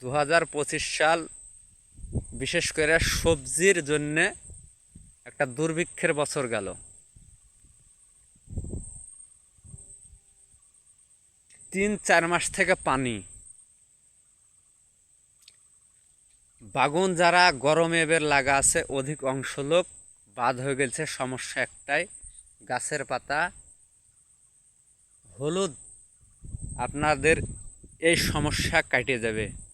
দু হাজার পঁচিশ সাল, বিশেষ করে সবজির জন্যে একটা দুর্ভিক্ষের বছর গেল। তিন চার মাস থেকে পানি। বাগুন যারা গরমে এবার লাগা আছে, অধিক অংশ লোক বাদ হয়ে গেছে। সমস্যা একটাই, গাছের পাতা হলুদ। আপনাদের এই সমস্যা কাটিয়ে যাবে।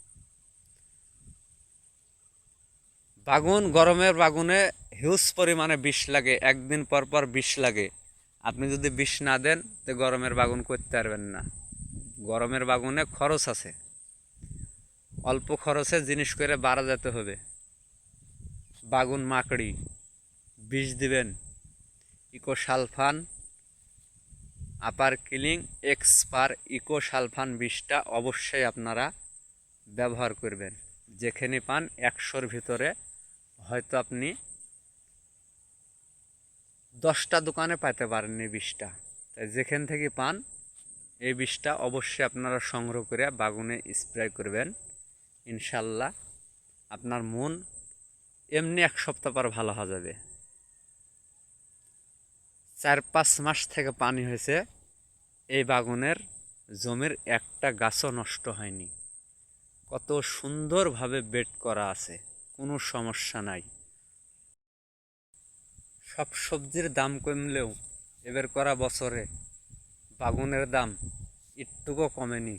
বাগুন, গরমের বাগুনে হিউজ পরিমাণে বিষ লাগে, একদিন পর পর বিষ লাগে। আপনি যদি বিষ না দেন, তো গরমের বাগুন করতে পারবেন না। গরমের বাগুনে খরচ আছে। অল্প খরচে জিনিস করে বাড়া যেতে হবে। বাগুন মাকড়ি, বিষ দিবেন। ইকো সালফান, আপার কিলিং, এক্সপার ইকো সালফান বিষটা অবশ্যই আপনারা ব্যবহার করবেন। যেখানে পান একশোর ভিতরে হয়তো আপনি দশটা দোকানে পাইতে পারেননি বিষটা তাই যেখান থেকে পান, এই বিষটা অবশ্যই আপনারা সংগ্রহ করে বাগুনে স্প্রে করবেন। ইনশাল্লাহ আপনার মন এমনি এক সপ্তাহ পর ভালো হয়ে যাবে। চার পাঁচ মাস থেকে পানি হয়েছে, এই বাগুনের জমির একটা গাছও নষ্ট হয়নি। কত সুন্দরভাবে বেড করা আছে। কোনো সমস্যা নাই। সব সবজির দাম কমলেও এবার করা বছরে বাগুনের দাম একটুকু কমেনি।